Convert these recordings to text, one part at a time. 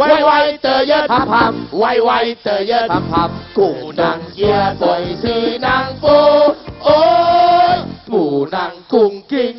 ไวไวเตอเยอะพับพับไวไวเตอเยอะพับพับกูนังเกียปล่อยสีนางปูโอ้ยกูนังกุ้งกิ้ง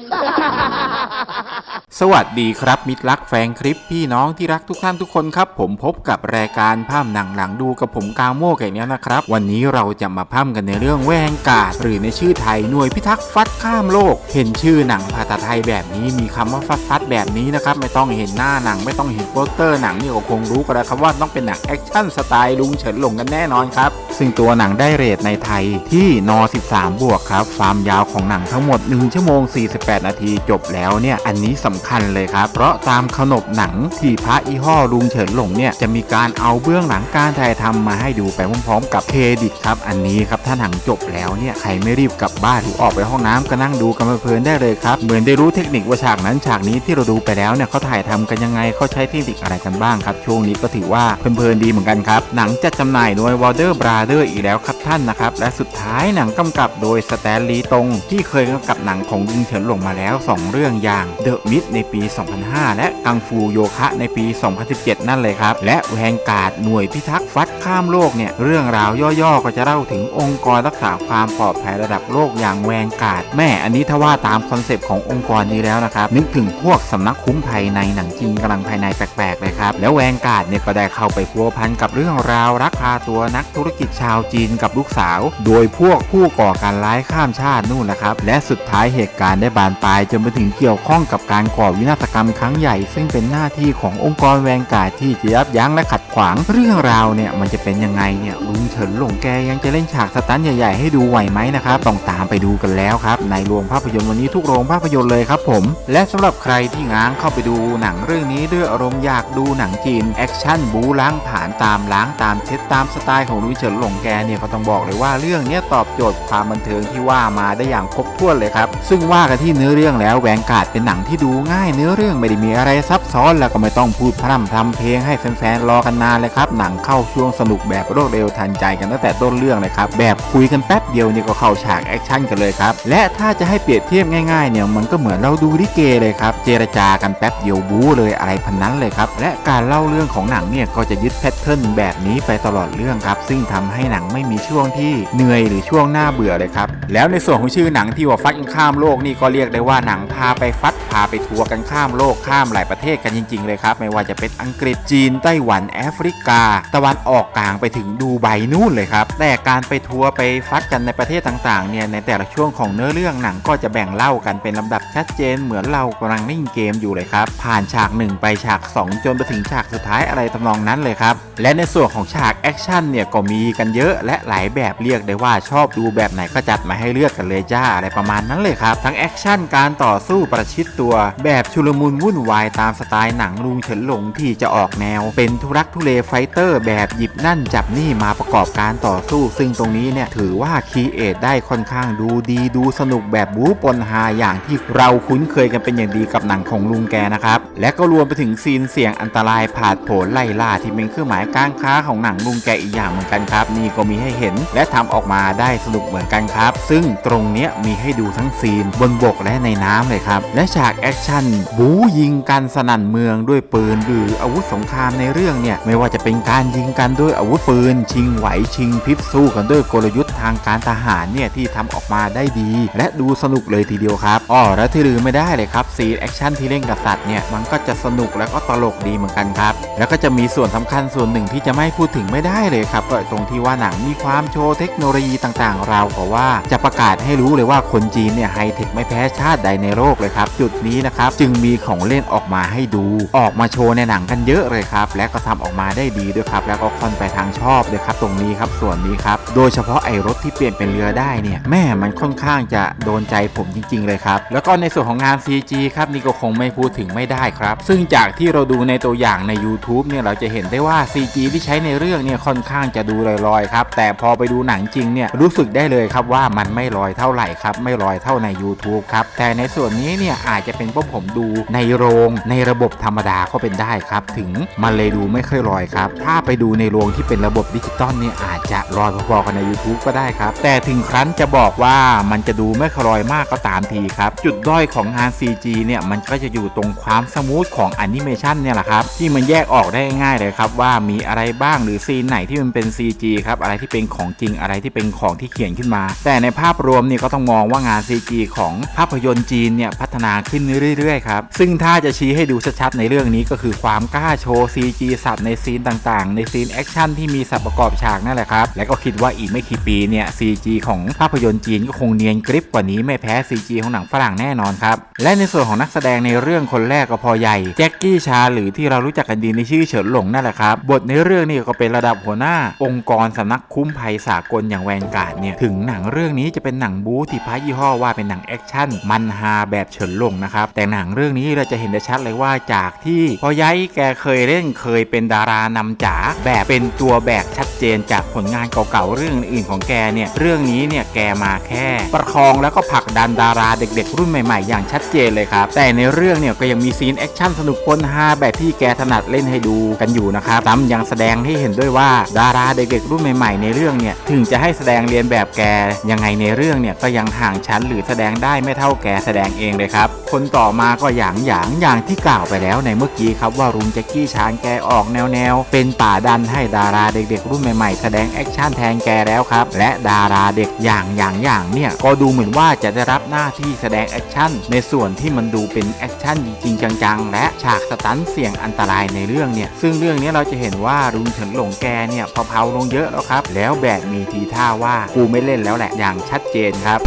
สวัสดีครับ มิตรรักแฟนคลิปพี่น้องที่รักทุกท่านทุกคนครับ ผมพบกับรายการภาพหนังหลังดูกับผมกาโม่ไก่เนี้ยนะครับ วันนี้เราจะมาพัมกันในเรื่องแวงกาดหรือในชื่อไทยหน่วยพิทักษ์ฟัดข้ามโลก เห็นชื่อหนังภาษาไทยแบบนี้มีคำว่าฟัดฟัดแบบนี้นะครับไม่ต้องเห็นหน้าหนังไม่ต้องเห็นโปสเตอร์หนังนี่ก็คงรู้กันแล้วครับว่าต้องเป็นหนังแอคชั่นสไตล์ลุงเฉินหลงกันแน่นอนครับซึ่งตัวหนังได้เรทในไทยที่น 13 บวกครับความยาวของหนังทั้งหมด1ชั่วโมง 48 นาทีจบแล้วเนี่ยอันนี้สำคัญเลยครับ เพราะตามขนบหนังที่พระอีห่อลุงเฉินหลงเนี่ยจะมีการเอาเบื้องหลังการถ่ายทำมาให้ดูไปพร้อมๆ กับเครดิตครับ อันนี้ครับถ้าหนังจบแล้วเนี่ยใครไม่รีบกลับบ้านหรือออกไปห้องน้ำก็นั่งดูกันเพลินๆได้เลยครับเหมือนได้รู้เทคนิคว่าฉากนั้นฉากนี้ที่เราดูไปแล้วเนี่ยเขาถ่ายทำกันยังไงเขาใช้เทคนิคอะไรกันบ้างครับช่วงนี้ก็ถือว่าเพลินๆดีเหมือนกันครับหนังจัดจำหน่ายโดยวอเดอร์บราเดอร์อีกแล้วครับ ท่านนะครับ และสุดท้ายหนังกำกับโดยสแตนลีตง ที่เคยกำกับหนังของลุงเฉินหลงมาแล้ว 2 เรื่องอย่าง The Mist ในปี 2005 และกังฟูโยคะในปี 2017 นั่นเลยครับ และแวงการ์ดหน่วยพิทักษ์ฟัดข้ามโลกเนี่ย เรื่องราวย่อๆ ก็จะเล่าถึงองค์กรรักษาความปลอดภัยระดับโลกอย่างแวงการ์ดแม่อันนี้ถ้าว่าตามคอนเซปต์ขององค์กรนี้แล้วนะครับนึกถึงพวกสำนักคุ้มภัยในหนังจีนกำลังภายในแปลกๆเลยครับแล้วแวงการ์ดเนี่ยก็ได้เข้าไปพัวพันกับเรื่องราวรักพาตัวนักธุรกิจชาวจีนกับลูกสาว โดยพวกผู้ก่อการร้ายข้ามชาตินู่นนะครับ และสุดท้ายเหตุการณ์ได้บานปลายจนไปถึงเกี่ยวข้องกับการก่อวินาศกรรมครั้งใหญ่ ซึ่งเป็นหน้าที่ขององค์กรแวงกาดที่จะยับยั้งและขัดขวางเรื่องราวเนี่ยมันจะเป็นยังไงเนี่ยลุงเฉินหลงแกยังจะเล่นฉากสตันท์ใหญ่ ๆ ให้ดูไหวไหมนะครับต้องตามไปดูกันแล้วครับ ในโรงภาพยนตร์วันนี้ทุกโรงภาพยนตร์เลยครับผม และสำหรับใครที่ง้างเข้าไปดูหนังเรื่องนี้ด้วยอารมณ์อยากดูหนังจีนแอคชั่นบูล้างผ่านตามล้างตามเช็ดตามสไตล์ของลุงเฉินหลงแกเนี่ยก็ต้องบอกเลยว่าเรื่องนี้ตอบโจทย์ความบันเทิงที่ว่ามาได้อย่างครบถ้วนเลยครับ ซึ่งว่ากันที่เนื้อเรื่องแล้วแหวงกาดเป็นหนังที่ดูง่ายเนื้อเรื่องไม่ได้มีอะไรซับซ้อนแล้วก็ไม่ต้องพูดพร่ำทำเพลงให้แฟนๆรอกันนานเลยครับหนังเข้าช่วงสนุกแบบรวดเร็วทันใจกันตั้งแต่ต้นเรื่องเลยครับแบบคุยกันแป๊บเดียวนี่ก็เข้าฉากแอคชั่นกันเลยครับและถ้าจะให้เปรียบเทียบง่ายๆเนี่ยมันก็เหมือนเราดูลิเกเลยครับเจรจากันแป๊บเดียวบู๊เลยอะไรพันนั้นเลยครับและการเล่าเรื่องของหนังเนี่ยก็จะยึดแพทเทิร์นแบบนี้ไปตลอดเรื่องครับซึ่งทำให้หนังไม่มีช่วงที่เหนื่อยหรือช่วงหน้าเบื่อเลยครับ แล้วในส่วนของชื่อหนังที่ว่าฟัดกันข้ามโลกนี่ก็เรียกได้ว่าหนังพาไปฟัดพาไปทัวร์กันข้ามโลกข้ามหลายประเทศกันจริง ๆ เลยครับ ไม่ว่าจะเป็นอังกฤษจีนไต้หวันแอฟริกา ตะวันออกกลางไปถึงดูไบนู่นเลยครับ แต่การไปทัวร์ไปฟัดกันในประเทศต่างๆเนี่ยในแต่ละช่วงของเนื้อเรื่องหนังก็จะแบ่งเล่ากันเป็นลำดับชัดเจนเหมือนเรากำลังเล่นเกมอยู่เลยครับ ผ่านฉาก 1 ไปฉาก 2 จนไปถึงฉากสุดท้ายอะไรทำนองนั้นเลยครับและในส่วนของฉากแอคชั่นเนี่ยก็มีกันเยอะและหลายแบบเรียกได้ว่าชอบดูแบบไหนก็จัดมาให้เลือกกันเลยจ้าอะไรประมาณนั้นเลยครับ ทั้งแอคชั่นการต่อสู้ประชิดตัวแบบชุลมุนวุ่นวายตามสไตล์หนังลุงเฉินหลงที่จะออกแนว เป็นทุรักทุเลไฟเตอร์ แบบหยิบนั่นจับนี่มาประกอบการต่อสู้ ซึ่งตรงนี้เนี่ยถือว่าคีเอทได้ค่อนข้างดูดีดูสนุกแบบบู๊ปนฮาอย่างที่เราคุ้นเคยกันเป็นอย่างดีกับหนังของลุงแกนะครับ และก็รวมไปถึงซีนเสี่ยงอันตรายผาดโผนไล่ล่าที่เป็นเครื่องหมายการค้าของหนังลุงแกอีกอย่างเหมือนกันครับ นี่ก็มีให้เห็นและทำออกมาได้สนุกเหมือนกันครับ ซึ่งตรงเนี้ยมีให้ดูทั้งซีนบนบกและในน้ำเลยครับ และฉากแอคชั่นบู๊ยิงกันสนั่นเมืองด้วยปืน หรืออาวุธสงครามในเรื่องเนี่ยไม่ว่าจะเป็นการยิงกันด้วยอาวุธปืน ชิงไหวชิงพริบสู้กันด้วยกลยุทธ์ทางการทหารเนี่ยที่ทำออกมาได้ดี และดูสนุกเลยทีเดียวครับอ๋อแล้วที่ลืมไม่ได้เลยครับซีนแอคชั่นที่เล่นกับสัตว์เนี่ยมันก็จะสนุกแล้วก็ตลกดีเหมือนกันครับ แล้วก็จะมีส่วนสำคัญส่วนหนึ่งที่จะไม่พูดถึงไม่ได้เลยครับก็ตรงที่ว่าหนังมีความโชว์เทคโนโลยีต่างๆเราก็ว่าจะประกาศให้รู้เลยว่าคนจีนเนี่ยไฮเทคไม่แพ้ชาติใดในโลกเลยครับ จุดนี้นะครับจึงมีของเล่นออกมาให้ดู ออกมาโชว์ในหนังกันเยอะเลยครับ และก็ทำออกมาได้ดีด้วยครับ แล้วก็ค่อนไปทางชอบเลยครับ ตรงนี้ครับส่วนนี้ครับ โดยเฉพาะไอ้รถที่เปลี่ยนเป็นเรือได้เนี่ยแม่มันค่อนข้างจะโดนใจผมจริง ๆ เลยครับ แล้วก็ในส่วนของงาน CG ครับนี่ก็คงไม่พูดถึงไม่ได้ครับ ซึ่งจากที่เราดูในตัวอย่างใน YouTube เนี่ยเราจะเห็นได้ว่า CG ที่ใช้ในเรื่องเนี่ยค่อนข้างจะดูลอยๆครับแต่พอไปดูหนังจริงเนี่ยรู้สึกได้เลยครับว่ามันไม่ลอยเท่าไหร่ครับไม่ลอยเท่าใน YouTube ครับแต่ในส่วนนี้เนี่ยอาจจะเป็นเพราะผมดูในโรงในระบบธรรมดาก็เป็นได้ครับ ถึงมันเลยดูไม่ค่อยลอยครับถ้าไปดูในโรงที่เป็นระบบดิจิตอลเนี่ยอาจจะลอยพอๆกันใน YouTube ก็ได้ครับ แต่ถึงครั้นจะบอกว่ามันจะดูไม่ค่อยลอยมากก็ตามทีครับ จุดด้อยของงาน CG เนี่ยมันก็จะอยู่ตรงความสมูทของแอนิเมชันเนี่ยแหละครับที่มันแยกออกได้ง่ายเลยครับว่ามีอะไรบ้างหรือซีนไหนที่มันเป็น CG ครับอะไรที่เป็นของจริงอะไรที่เป็นของที่เขียนขึ้นมา แต่ในภาพรวมเนี่ยก็ต้องมองว่างาน CG ของภาพยนตร์จีนเนี่ยพัฒนาขึ้นเรื่อยๆครับซึ่งถ้าจะชี้ให้ดูชัดๆในเรื่องนี้ก็คือความกล้าโชว์ CG สัตว์ในซีนต่างๆ ในซีนแอคชั่นที่มีสัตว์ประกอบฉากนั่นแหละครับและก็คิดว่าอีกไม่กี่ปีเนี่ย CG ของภาพยนตร์จีนก็คงเนียนกริบกว่านี้ไม่แพ้ CG ของหนังฝรั่งแน่นอนครับและในส่วนของนักแสดงในเรื่องคนแรกก็พอใหญ่แจ็คกี้ชาหรือที่เรารู้จักกันดีในชื่อเฉินหลงนั่นแหละครับบทในเรื่องนี้ก็เป็นระดับหัวหน้า องค์กรสำนักคุ้มภัยสากลอย่างแวนการ์ดเนี่ยถึงหนังเรื่องนี้จะเป็นหนังบู๊ที่พายี่ห้อว่าเป็นหนังแอคชั่นมันฮาแบบเฉินหลงนะครับแต่หนังเรื่องนี้เราจะเห็นได้ชัดเลยว่าจากที่พอย้ายแกเคยเล่นเคยเป็นดารานำจ๋าแบบเป็นตัวแบกชัดเจนจากผลงานเก่าๆเรื่องอื่นของแกเนี่ยเรื่องนี้เนี่ยแกมาแค่ ประคองแล้วก็ผลักดันดาราเด็ก ๆ รุ่นใหม่ ๆ อย่างชัดเจนเลยครับแต่ในเรื่องเนี่ยก็ยังมีซีนแอคชั่นสนุกปนฮาแบบที่แกถนัดเล่นให้ดูกันอยู่นะครับซ้ำยังแสดงให้เห็นด้วยว่าดาราเด็กๆรุ่นใหม่ๆในเรื่องเนี่ยถึงจะให้แสดงเรียนแบบแกยังไงในเรื่องเนี่ยก็ยังห่างชั้นหรือแสดงได้ไม่เท่าแกแสดงเองเลยครับ คนต่อมาก็อย่างอย่างอย่างที่กล่าวไปแล้วในเมื่อกี้ครับว่ารุงแจ็คกี้ชานแกออกแนวแนวๆเป็นป่าดันให้ดาราเด็กๆ รุ่นใหม่ๆ แสดงแอคชั่นแทนแกแล้วครับ และดาราเด็กอย่างอย่างอย่างเนี่ยก็ดูเหมือนว่าจะได้รับหน้าที่แสดงแอคชั่นในส่วนที่มันดูเป็นแอคชั่นจริงๆจังๆ และฉากสตันเสี่ยงอันตรายในเรื่องเนี่ยซึ่งเรื่องนี้เราจะเห็นว่ารุงเฉินหลงแกเนี่ยเผาๆลงเยอะแล้วครับแล้วแบบมีทีท่าว่ากูไม่เล่นแล้วแหละอย่างชัดเจนครับ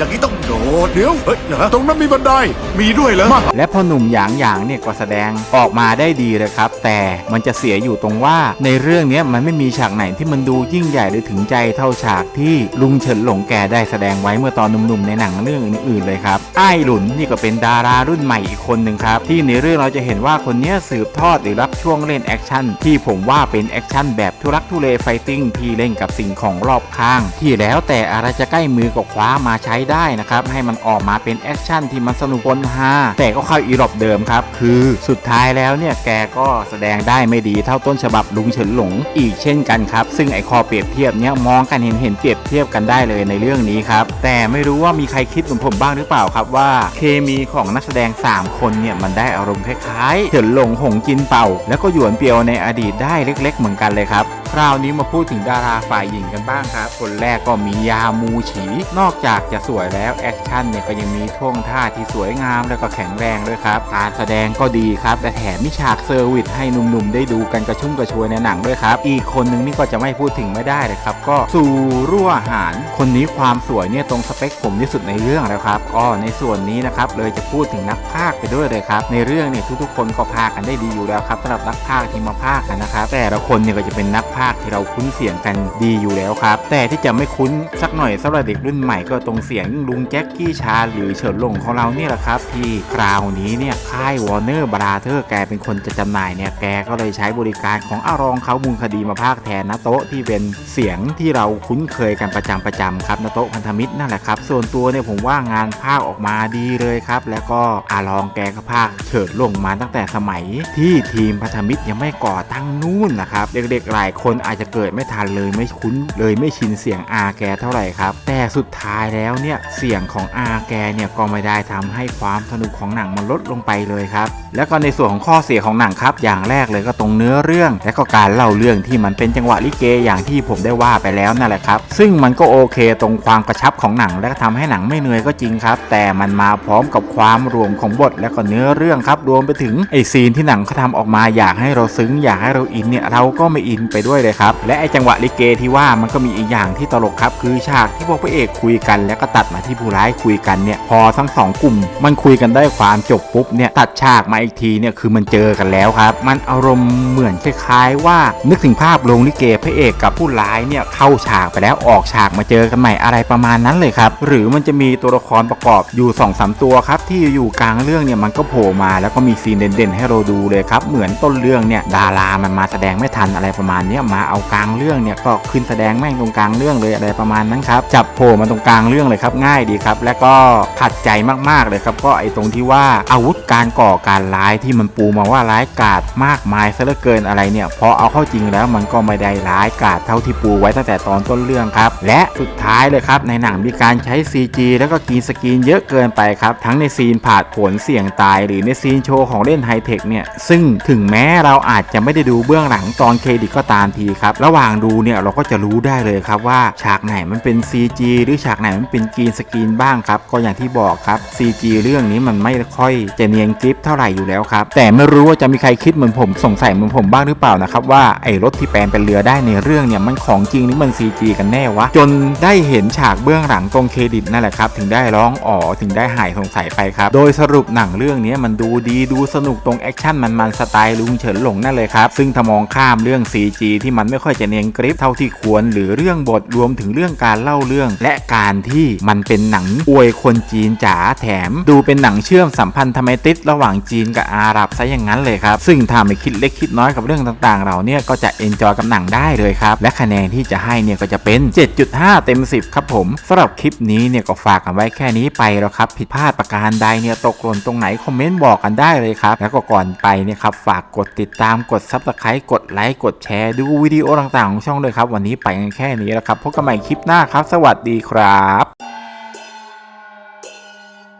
อย่างนี้ต้องโดดเดี๋ยวเฮ้ยนะตรงนั้นมีบันไดมีด้วยเหรอมาและพอหนุ่มหยางหยางเนี่ยก็แสดงออกมาได้ดีเลยครับ แต่มันจะเสียอยู่ตรงว่าในเรื่องเนี้ยมันไม่มีฉากไหนที่มันดูยิ่งใหญ่หรือถึงใจเท่าฉากที่ลุงเฉินหลงแกได้แสดงไว้เมื่อตอนหนุ่มๆในหนังเรื่องอื่นๆเลยครับอ้ายหลุนนี่ก็เป็นดารารุ่นใหม่อีกคนหนึ่งครับที่ในเรื่องเราจะเห็นว่าคนเนี้ยสืบทอดหรือรับช่วงเล่นแอคชั่นที่ผมว่าเป็นแอคชั่นแบบทุรักทุเลไฟติ้งที่เล่นกับสิ่งของรอบข้าง ที่แล้วแต่อะไรจะใกล้มือก็คว้ามาใช้ได้นะครับให้มันออกมาเป็นแอคชั่นที่มันสนุกปนฮาแต่ก็เข้าอีรอบเดิมครับคือสุดท้ายแล้วเนี่ยแกก็แสดงได้ไม่ดีเท่าต้นฉบับลุงเฉินหลงอีกเช่นกันครับ ซึ่งไอคอเปรียบเทียบเนี่ยมองกันเห็นเห็นเปรียบเทียบกันได้เลยในเรื่องนี้ครับแต่ไม่รู้ว่ามีใครคิดเหมือนผมบ้างหรือเปล่าครับว่า เคมีของนักแสดง 3 คนเนี่ยมันได้อารมณ์คล้ายๆเฉินหลงหงจินเป่า แล้วก็หยวนเปียวในอดีตได้เล็ก ๆ เหมือนกันเลยครับ คราวนี้มาพูดถึงดาราฝ่ายหญิงกันบ้างครับ คนแรกก็มียามูฉี นอกจากจะสวยแล้วแอคชั่นเนี่ยก็ยังมีท่วงท่าที่สวยงามแล้วก็แข็งแรงด้วยครับ การแสดงก็ดีครับและแถมมีฉากเซอร์วิสให้หนุ่มๆ ได้ดูกันกระชุ่มกระชวยในหนังด้วยครับ อีกคนนึงนี่ก็จะไม่พูดถึงไม่ได้เลยครับ ก็ซูรั่วหานคนนี้ความสวยเนี่ยตรงสเปคผมที่สุดในเรื่องแล้วครับก็ในส่วนนี้นะครับเลยจะพูดถึงนักพากย์ไปด้วยเลยครับในเรื่องเนี่ยทุกๆ คนก็พากันได้ดีอยู่แล้วครับสำหรับนักพากย์ที่มาพากกันนะครับแต่ละคนเนี่ยก็จะเป็นนักพากย์ที่เราคุ้นเสียงกันดีอยู่แล้วครับ แต่ที่จะไม่คุ้นสักหน่อยสำหรับเด็กรุ่นใหม่ก็ตรงเสียงลุงแจ็คกี้ชาหรือเฉินหลงของเราเนี่ยแหละครับที่คราวนี้เนี่ยค่ายวอร์เนอร์บราเธอร์แกเป็นคนจะจำหน่ายเนี่ยแกก็เลยใช้บริการของอารองเขามูลคดีมาพากแทนนะโต๊ะที่เป็นเสียงที่เราคุ้นเคยกันประจำประจำครับนะโต๊ะพันธมิตรนั่นแหละครับ ส่วนตัวเนี่ยผมว่างานพากย์ออกมาดีเลยครับ แล้วก็อารองแกก็พากเฉิดลงมาตั้งแต่สมัยที่ทีมพันธมิตรยังไม่ก่อตั้งนู่นนะครับ เด็กๆหลายคนนอาจจะเกิดไม่ทันเลยไม่คุ้นเลยไม่ชินเสียงอาแกเท่าไหร่ครับ แต่สุดท้ายแล้วเนี่ยเสียงของอาแกเนี่ยก็ไม่ได้ทำให้ความสนุกของหนังมันลดลงไปเลยครับ แล้วก็ในส่วนของข้อเสียของหนังครับ อย่างแรกเลยก็ตรงเนื้อเรื่อง และก็การเล่าเรื่องที่มันเป็นจังหวะลิเกอย่างที่ผมได้ว่าไปแล้วนั่นแหละครับ ซึ่งมันก็โอเคตรงความกระชับของหนัง และก็ทำให้หนังไม่เหนื่อยก็จริงครับ แต่มันมาพร้อมกับความรวมของบท และก็เนื้อเรื่องครับรวมไปถึงไอซีนที่หนังเขาทำออกมาอยากให้เราซึ้งอยากให้เราอินเนี่ยเราก็ไม่อินไปด้วยเลยครับ และไอจังหวะลิเกที่ว่ามันก็มีอีกอย่างที่ตลกครับ คือฉากที่พวกพระเอกคุยกัน แล้วก็ตัดมาที่ผู้ร้ายคุยกันเนี่ยพอทั้งสองกลุ่ม มันคุยกันได้ความจบปุ๊บเนี่ยตัดฉากมาอีกทีเนี่ยคือมันเจอกันแล้วครับ มันอารมณ์เหมือนคล้ายๆ ว่านึกถึงภาพโรงลิเกพระเอกกับผู้ร้ายเนี่ยเข้าฉากไปแล้วออกฉากมาเจอกันใหม่อะไรประมาณนั้นเลยครับหรือมันจะมีตัวละครประกอบอยู่2อสตัวครับที่อยู่กลางเรื่องเนี่ยมันก็โผล่มาแล้วก็มีซีนเด่นๆ ให้เราดูเลยครับเหมือนต้นเรื่องเนี่ยดารามันมาแสดงไม่ทันอะไรประมาณเนี้ยมาเอากลางเรื่องเนี่ยก็ขึ้นแสดงแม่งตรงกลางเรื่องเลยอะไรประมาณนั้นครับจับโผล่มาตรงกลางเรื่องเลยครับง่ายดีครับ และก็ขัดใจมากๆเลยครับ ก็ไอ้ตรงที่ว่าอาวุธการก่อการร้ายที่มันปูมาว่าร้ายกาจมากมายซะเหลือเกินอะไรเนี่ยพอเอาเข้าจริงแล้วมันก็ไม่ได้ร้ายกาจเท่าที่ปูไว้ตั้งแต่ตอนต้นเรื่องครับและสุดท้ายเลยครับในหนังมีการใช้ CG แล้วก็กรีนสกรีนเยอะเกินไปครับทั้งในซีนผ่าผลเสี่ยงตาย หรือในซีนโชว์ของเล่นไฮเทคเนี่ยซึ่งถึงแม้เราอาจจะไม่ได้ดูเบื้องหลังตอนเครดิตก็ตามทีครับ ระหว่างดูเนี่ยเราก็จะรู้ได้เลยครับว่าฉากไหนมันเป็น CG หรือฉากไหนมันเป็นกรีนสกรีนบ้างครับ ก็อย่างที่บอกครับ CG เรื่องนี้มันไม่ค่อยจะเนียนกริปเท่าไหร่อยู่แล้วครับ แต่ไม่รู้ว่าจะมีใครคิดเหมือนผมสงสัยเหมือนผมบ้างหรือเปล่านะครับว่าไอ้รถที่แปลงเป็นเรือได้ในเรื่องเนี่ยมันของจริงหรือมัน CG กันแน่วะ จนได้เห็นฉากเบื้องหลังตรงเครดิตนั่นแหละครับ ถึงได้ร้องอ๋อถึงได้หายสงสัยไปครับ โดยสรุปหนังเรื่องนี้มันดูดีดูสนุกตรงแอคชั่นมันมันๆสไตล์ลุงเฉินหลงนั่นเลยครับซึ่งถ้ามองข้ามเรื่อง CG ที่มันไม่ค่อยจะเนียนกริปเท่าที่ควร หรือเรื่องบทรวมถึงเรื่องการเล่าเรื่อง และการที่มันเป็นหนังอวยคนจีนจ๋าแถม ดูเป็นหนังเชื่อมสัมพันธไมตริระหว่างจีนกับอาหรับซะอย่างนั้นเลยครับ ซึ่งถ้าไม่คิดเล็กคิดน้อยกับเรื่องต่างๆ เราเนี่ยก็จะเอนจอยกับหนังได้เลยครับ และคะแนนที่จะให้เนี่ยก็จะเป็น 7.5 เต็ม 10 ครับผมสำหรับคลิปนี้เนี่ยก็ฝากกันไว้แค่นี้ไปแล้วครับ ผิดพลาดประการใดเนี่ยตกหล่นตรงไหนคอมเมนต์บอกกันได้เลยครับ แล้วก็ก่อนไปเนี่ยครับฝากกดติดตามกด Subscribe กดไลค์กดแชร์ด้วยดูวิดีโอต่างๆของช่องเลยครับ วันนี้ไปกันแค่นี้แล้วครับพบกันใหม่คลิปหน้าครับ สวัสดีครับ